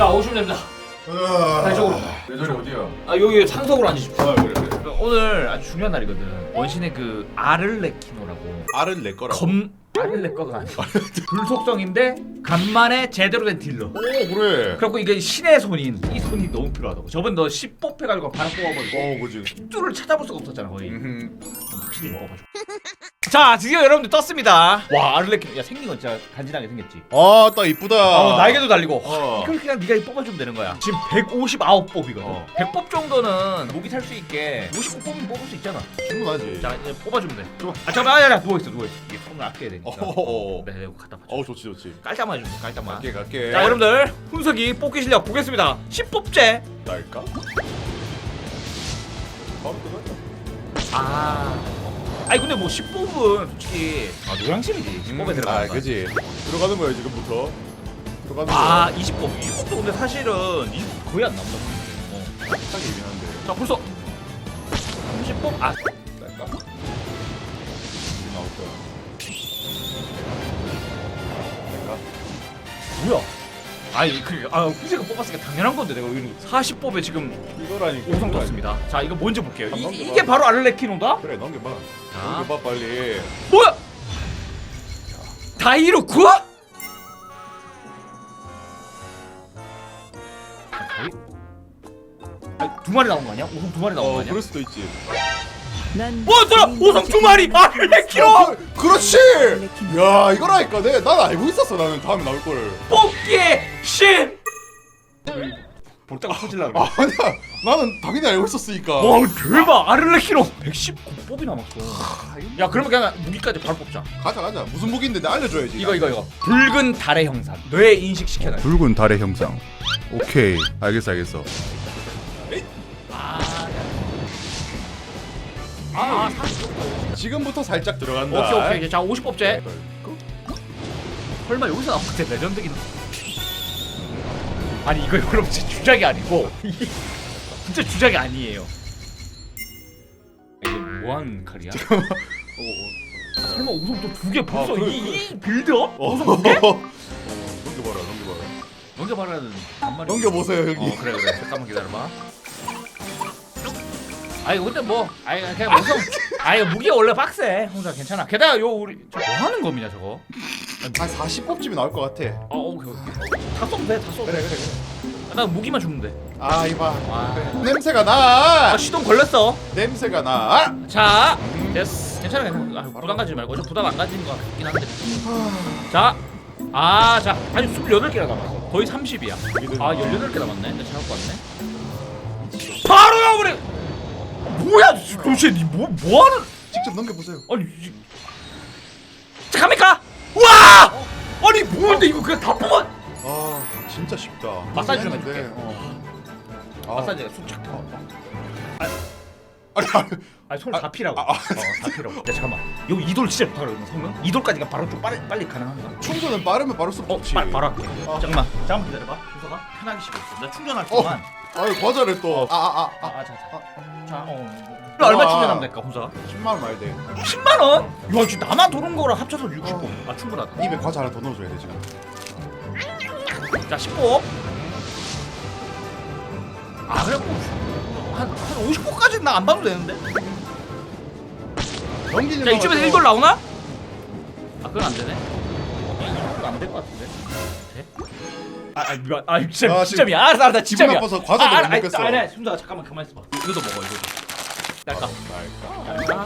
자 오시면 됩니다. 자 이쪽으로. 내 자리 어디야? 아 여기 상석으로 앉으십시오. 아 그래 그래. 오늘 아주 중요한 날이거든. 원신의 그 아를레키노라고 알은 내 거라고. 검 아를레거가 아니고 불속성인데 간만에 제대로 된 딜러. 오 그래. 그래갖고 이게 신의 손인 이 손이 너무 필요하다고. 저번 너 10 뽑혀가지고 바로 뽑아버리고 어 뭐지? 뚜를 찾아볼 수가 없었잖아 거의. 음. 확실히 뽑아가지고. 자 드디어 여러분들 떴습니다. 와 아를레키노 야 생긴 건 진짜 간지나게 생겼지. 아딱 이쁘다. 어, 날개도 달리고 어. 이걸 그냥 네가 뽑아주면 되는 거야 지금 159뽑이거든 어. 100뽑 정도는 목이 살수 있게 59뽑은 뽑을 수 있잖아 충분하지. 자 이제 뽑아주면 돼 아, 잠깐만 아니야 누워있어 누워있어 이게 손을 아껴야 되니까 어어어. 네 이거 갖다 받쳐 어 좋지 좋지. 깔짝만 해주면 돼 깔짝만 갈게 갈게. 자 여러분들 훈석이 뽑기 실력 보겠습니다 10뽑제 날까? 바로 들어가자. 아 아니 근데 뭐 10뽑은 솔직히 아 노량심이지 10뽑에 들어가는 아 거 그지. 들어가는 거야 지금부터. 들어가는 아 거야. 20뽑 20뽑도 근데 사실은 이 거의 안 나온다 어. 딱이긴 한데. 자 벌써 30뽑 아 날까? 나올 거야. 날까? 뭐야? 아니 그아 후세가 뽑았으니까 당연한 건데 내가 여기 40뽑에 지금 이거라니까. 5성 떴습니다. 자 이거 먼저 볼게요. 이, 넘겨봐. 이게 바로 알레키노다? 그래 넘겨봐. 자. 넘겨봐 빨리. 뭐야? 다이로 구? 아니, 두 마리 나온 거 아니야? 5성 두 마리 나온 거 어 아니야? 그럴 수도 있지. 난뭐 들어 5성 두 마리 알레키노 그, 그렇지. 야 이거라니까 내 난 알고 있었어 나는 다음에 나올 걸. 뽑기의 신. 볼때가 터질라 그래. 아니야 나는 당연히 알고 있었으니까. 와 대박 아르레키노 119뽑이 남았어. 야 그러면 그냥 무기까지 바로 뽑자. 가자 가자 무슨 무기인데 내 알려줘야지. 이거 이거 이거 붉은 달의 형상 뇌 인식 시켜놔. 붉은 달의 형상. 오케이 알겠어 알겠어. 지금부터 살짝 들어간다. 오케이 오케이 자 50뽑제. 설마 여기서 나온 게 레전드긴. 아니 이거 여러분 진짜 주작이 아니고 이게 진짜 주작이 아니에요. 이게 뭐하는 칼이야? 어, 설마 우선 또두개 벌써 아, 그래, 이, 이 빌드업? 어. 우선 두 개? 넘겨봐라 넘겨봐라. 넘겨봐라는 반말이. 넘겨보세요 형님. 어 그래 그래 잠깐만 기다려봐. 아이 근데 뭐 아이 그냥 무슨 아이 무기가 원래 빡세 혼자 괜찮아. 게다가 요 우리 저뭐 하는 겁니다 저거. 한 40뽑쯤이 나올 것 같아. 아 오케이 오케이. 다 써도 돼, 다 써도 그래 돼. 그래 그래. 나 무기만 주면 돼. 아 이봐. 와. 냄새가 나. 아 시동 걸렸어. 냄새가 나. 자, 됐어. 괜찮아 괜찮아. 아, 부담 가지지 말고 저 부담 안 가지는 거 같긴 한데. 자, 아, 자, 아니 28개나 남았어. 거의 30이야. 아, 18개 남았네. 내가 잘못 봤네. 바로 나오래. 뭐야, 도대체 니뭐 뭐하는? 직접 넘겨보세요. 아니, 이- 자, 갑니까? 와! 아니 뭔데 이거 그냥 다 뽑아? 아 진짜 쉽다. 마사지 좀 했는데, 해줄게. 어. 아, 마사지가 쑥착 타. 아니 아니. 아니 손을 아, 다 피라고. 아, 아. 어, 다 피라고. 야 잠깐만. 요 이돌 진짜 못하거든 성능. 이돌까지가 바로 좀 빨리 빨리 가능한가? 충전은 빠르면 빠를수록 어, 좋지. 빨리 바로 할게. 아. 잠깐만. 잠깐만 기다려봐. 순서가 편하게 쉬고 있어. 나 충전할 동안. 아유 과자를 또. 아아아 아, 아, 아, 아, 자, 자. 아. 자, 어. 얼마 아. 충전하면 될까, 혼자가? 10만 원 돼. 10만 원? 야, 지금 나만 도는 거랑 합쳐서 60분. 아, 충분하다. 입에 과자 하나 더 넣어줘야 돼 지금. 자, 10호. 아, 그래 뭐 한, 한 50호까지는 나 안 봐도 되는데. 넘기는 자, 이쯤에서 거라서 1돌 나오나? 아, 그건 안 되네. 그거 안될 것 같은데. 돼? 아, 아, 미안. 아, 진짜, 아, 진짜 미안. 알았어, 알았어, 진짜 기분 미안. 나빠서 과자도 아, 못 아, 먹겠어. 아니, 아니, 순자가 잠깐만 가만 있어봐. 이거도 먹어, 이거도. 딸까? 날까? 딸까?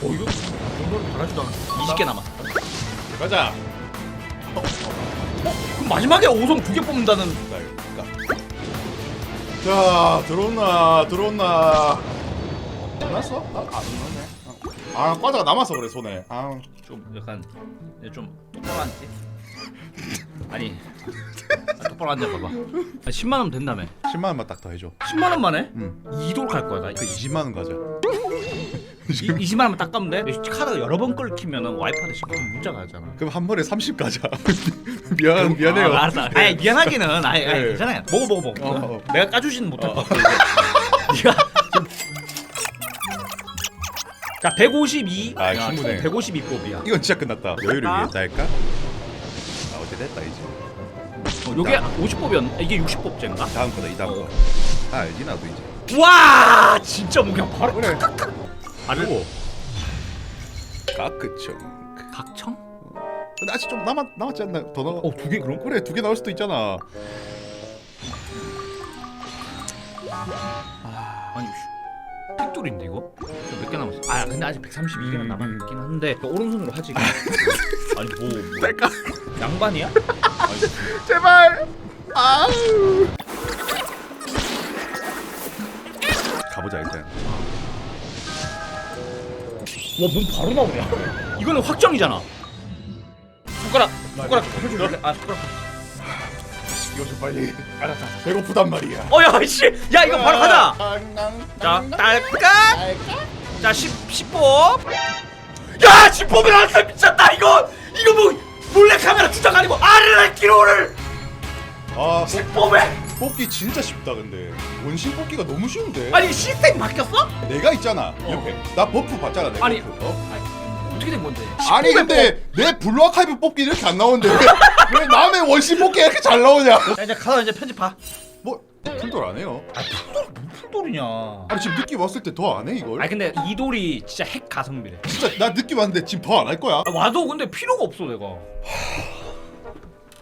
어, 이거 이거를 달아주다. 20개 남았어. 가자. 그럼 마지막에 5성 두 개 뽑는다는. 날까? 자 들어온나 들어온나. 끝났어? 아, 안 끝났네. 아 과자가 남아서 그래 손에. 아 좀 약간 얘좀 똑바로 앉지? 아니 아, 똑바로 앉아봐봐 아, 10만 원 된다며 10만 원만 딱 더 해줘. 10만 원만 해? 응. 2돌 갈 거야 나 그 20만 원 가자. 이, 20만 원만 딱 가면 돼? 카드가 여러 번 끊기면은 와이파이 시키면 문자가 가잖아 그럼 한 번에 30 가자. 미안 미안해요. 아, 알았어 아니 미안하기는 아니, 아니 네. 괜찮아요 먹어 먹어 먹어 어, 어. 내가 까주지는 못할 어. 것 같아. 네가 자 152. 아, 야, 충분해. 총152 뽑이야. 이건 진짜 끝났다. 여유를 아. 위해서 할까? 아 됐다 이제. 어, 요게 50법이었나? 이게 60법제인가? 다음 거다 이 다음 거. 다 알지 나도 이제. 와 진짜 뭐 그냥 바로 그래. 아르고 까크청. 각청? 근데 아직 좀 남았 남았지 않나? 더 넣어. 어두 개 그럼? 그래 두 개 나올 수도 있잖아. 아니 픽돌인데 이거? 몇 개 남았어? 아 근데 아직 132개나 남았긴 한데 오른손으로 하지 아니 뭐, 뭐 뺄까? 양반이야? 제발. 아우. 가보자 일단. 와뭔 바로 나오냐 이거는 확정이잖아 손가락 손가락 펴줄래? 아 손가락 이거 좀 빨리. 알았어 배고프단 말이야. 어야 씨! 야 이거 바로 가자 자 자, 딸깍 자 10, 10법 야 10법이 나왔어 미쳤다 이거 이거 뭐 몰래카메라 주작 아니고 아르라 기로를 아 10법에 뽑기 진짜 쉽다 근데 원신 뽑기가 너무 쉬운데. 아니 시스템 바뀌었어? 내가 있잖아 옆에. 나 버프 받잖아 내가. 아니. 버프. 어? 어떻게 된 건데? 아니 10법에 근데 내 블루 아카이브 뽑기 이렇게 안 나오는데 왜, 왜 남의 원신 뽑기 이렇게 잘 나오냐? 뭐- 자 이제 가서 이제 편집 봐뭐 풀돌 안 해요? 무슨 돌이냐 아니 지금 느낌 왔을 때 더 안 해 이걸? 아니 근데 이 돌이 진짜 핵 가성비래 진짜 나 느낌 왔는데 지금 더 안 할 거야? 아, 와도 근데 필요가 없어 내가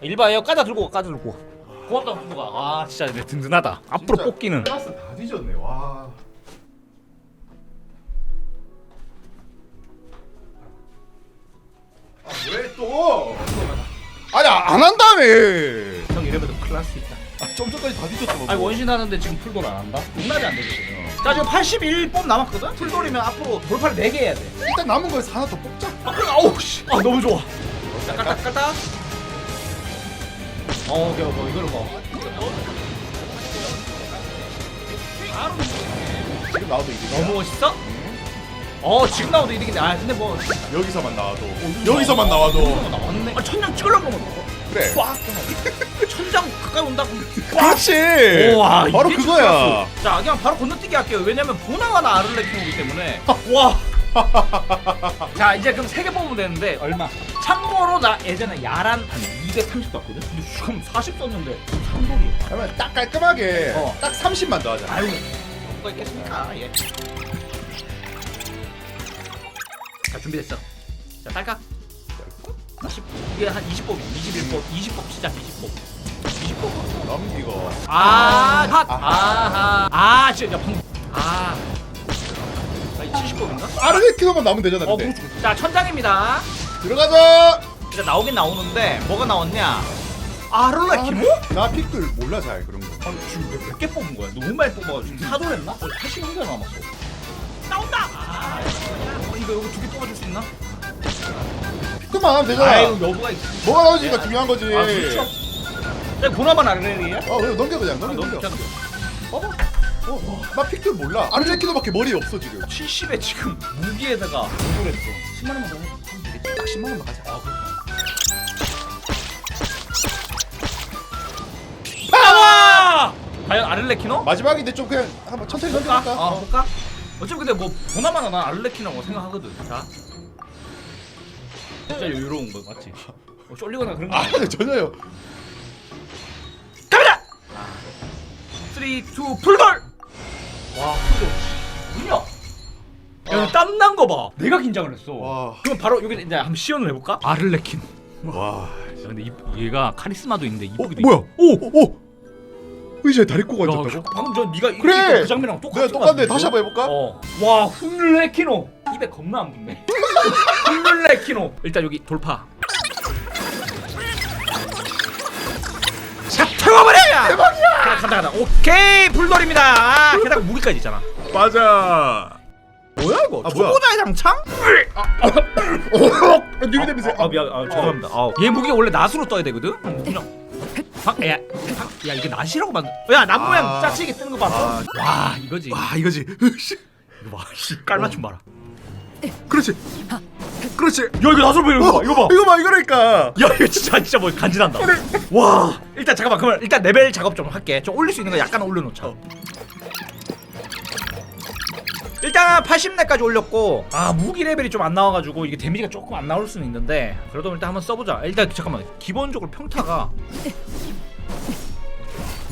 일바에요 까자 들고 가 까자 들고 가 고맙다 들고 가아 진짜 내 든든하다 앞으로 진짜 뽑기는 클라스 다 뒤졌네 와. 아 왜 또? 아니 안 한다며. 형 이래봬도 클라스 있다 아, 좀 전까지 다 뒤졌어. 아니 원신 하는데 지금 풀돌 안 한다? 용납이 안 되거든요 자 지금 81법 남았거든? 풀돌이면 앞으로 돌파를 4개 해야 돼 일단 남은 거에서 하나 더 뽑자. 아, 그래, 아우 씨. 아 너무 좋아. 자, 깔딱 깔딱. 어, 오케이, 뭐 이거를 뭐. 지금 나와도 이득이야. 너무 멋있어? 어, 지금 나와도 이득인데. 아, 근데 뭐 여기서만 나와도. 여기서만 나와도. 어, 나왔네. 아, 천장 찍으려고 그러면 그 래. 꽉. 천장 가까이 온다. 그럼 꽉. 그렇지. 우와, 바로 이게 그거야. 자, 그냥 바로 건너뛰기 할게요. 왜냐면 보나마나 아를레키노기 때문에. 와. 자, 이제 그럼 세 개 뽑으면 되는데 얼마? 참고로 나 예전에 야란 한 230 봤거든. 근데 지금 40 썼는데 3돌이. 그러면 딱 깔끔하게 어. 딱 30만 더 하자. 아유, 뭐가 있겠습니까? 예. 자 준비됐어. 자 딸깍. 10, 이게 한 20법, 21법, 20법 시작 20법. 20법. 넘기고. 아, 핫. 아하. 아, 진짜 방금. 아. 아, 이 70법인가? 아르게키노만 나오면 되잖아. 어, 근데. 그렇죠. 자, 천장입니다. 들어가자. 이제 나오긴 나오는데 뭐가 나왔냐? 아르라 키모? 나 픽들 몰라 잘 그런 거. 아니 지금 몇개 뽑은 거야? 너무 많이 뽑아가지고 사돌했나? 81개 남았어. 나온다. 아, 어, 이거 여기 두개 뽑아줄 수 있나? 하면 되잖아. 아유 여부가 있어. 뭐가 나오지가 중요한 거지. 아 그렇죠. 야 보나만 아르레리야? 어, 그래 넘겨 그냥 아, 넘겨. 봐봐. 어, 어, 나 픽들 몰라. 아르게키노밖에 머리 없어 지금. 70에 지금 무기에다가 공돌했어. 10만 원만 더 해. 딱 10만 원만 가자. 아 그래. 나와! 과연 아르레키노? 마지막인데 좀 그냥 한번 천천히 볼까? 넘겨볼까? 어 볼까? 어차피 근데 뭐 보나마나 난 아르레키노라고 생각하거든. 자. 진짜 여유로운 거 맞지? 어, 쫄리거나 그런 거 아, 아니야? 전혀요. 갑니다! 3, 2, 풀돌! 와, 풀돌. 뭐냐? 야, 땀난 거 봐. 내가 긴장을 했어. 와. 그럼 바로 여기 이제 한번 시연을 해볼까? 아를레킨. 와. 야, 근데 이, 얘가 카리스마도 있는데 어, 이쁘기도 뭐야? 있고. 오, 오. 의자에 다리 꼬가 야, 앉았다고? 방금 전 네가 그래! 그 장면이랑 똑같아. 내가 똑같네. 다시 한번 해볼까? 어. 와, 훌레키노. 입에 겁나 안 붙네. 훌레키노. 일단 여기 돌파. 자, 태워버려! 대박이야! 간다 간다. 오케이, 불돌입니다. 아, 게다가 무기까지 있잖아. 맞아. 뭐야 이거? 아, 뭐야? 초보자의 장창? 어, 뉴비 냄새. 아, 아 미안, 아, 죄송합니다. 아, 얘 무기 원래 낫으로 떠야 되거든. 음, 그냥 박, 야, 박, 야 이게 낫이라고 만든. 야, 낫 모양 아. 짜치게 뜨는 거 봤어? 와, 이거지. 와, 이거지. 이거 봐, 씨, 깔맞춤 봐라. 그렇지. 그렇지. 야, 이거 낫으로 보이는 거 봐. 이거 봐. 이거 봐, 이거라니까. 야, 이거 진짜 진짜 뭐 간지난다. 와, 일단 잠깐만, 그러면 일단 레벨 작업 좀 할게. 좀 올릴 수 있는 거 약간 올려놓자. 일단 80렙까지 올렸고 아 무기 레벨이 좀 안 나와가지고 이게 데미지가 조금 안 나올 수는 있는데 그래도 일단 한번 써보자 일단 잠깐만 기본적으로 평타가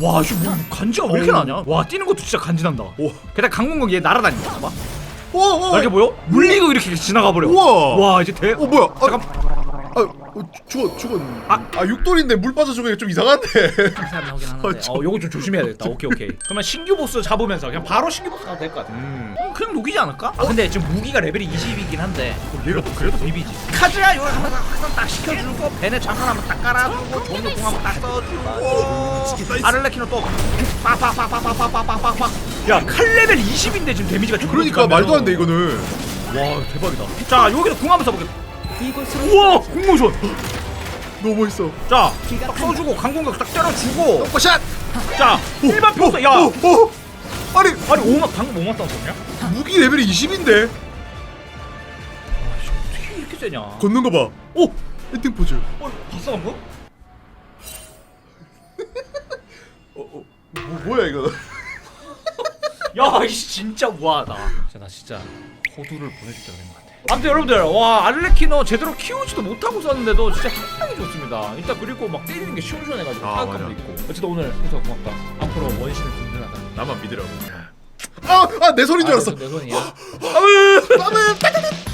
와, 씨, 뭐 간지가 왜 이렇게. 나냐? 와, 뛰는 것도 진짜 간지난다. 오. 게다가 강공격 얘 날아다니는 거 봐. 오, 오. 이렇게 보여? 물리고 이렇게 지나가 버려. 우와. 와, 이제 대. 어 뭐야? 아, 잠깐. 아, 어, 죽어 죽었. 아. 아, 아 육돌인데 물 빠져 죽으니까 좀 이상한데. 사람 나오긴 하는데. 어, 저- 어, 요거 좀 조심해야겠다. 오케이, 오케이. 그러면 신규 보스 잡으면서 그냥 바로 신규 보스 가도 될 것 같아. 음. 음, 그냥 녹이지 않을까? 아 근데 지금 무기가 레벨이 20이긴 한데 얘가 그래도 비비지 카즈야 요거 항상 항상 딱 시켜주고 벤에 장판 한번 딱 깔아주고 종료 공 한번 딱 써주고 아를레키노 또 빡빡빡빡빡빡빡빡빡 야 칼 레벨 20인데 지금 데미지가 좀 그러니까 말도 안 돼 이거는. 와 대박이다 자 여기서 궁 한번 써보겠다 우와 궁모션 너무 멋있어. 자 딱 써주고 강공격 딱 때려주고 샷. 자 일반 평소 야 오, 오. 아니 아니 5만 방금 5만 싸웠었냐? 무기 레벨이 20인데 어떻게 이렇게 세냐 걷는 거 봐. 오, 엔딩 포즈. 어 봤어 방금? 어, 어, 뭐, 뭐야 이거? 야, 이 진짜 우아하다. 진짜 나 진짜 호두를 보내줄 때가 된것같 아. 아무튼 여러분들, 와 알레키노 제대로 키우지도 못하고 썼는데도 진짜 상당히 좋습니다. 일단 그리고 막 때리는 게 시원시원해가지고 아, 타격감도 맞아. 있고. 어쨌든 오늘 해서 고맙다. 앞으로 원신은 든든하다. 나만 믿으라고. 아, 아, 내 소리인 줄 알았어. 내 손이야. 나는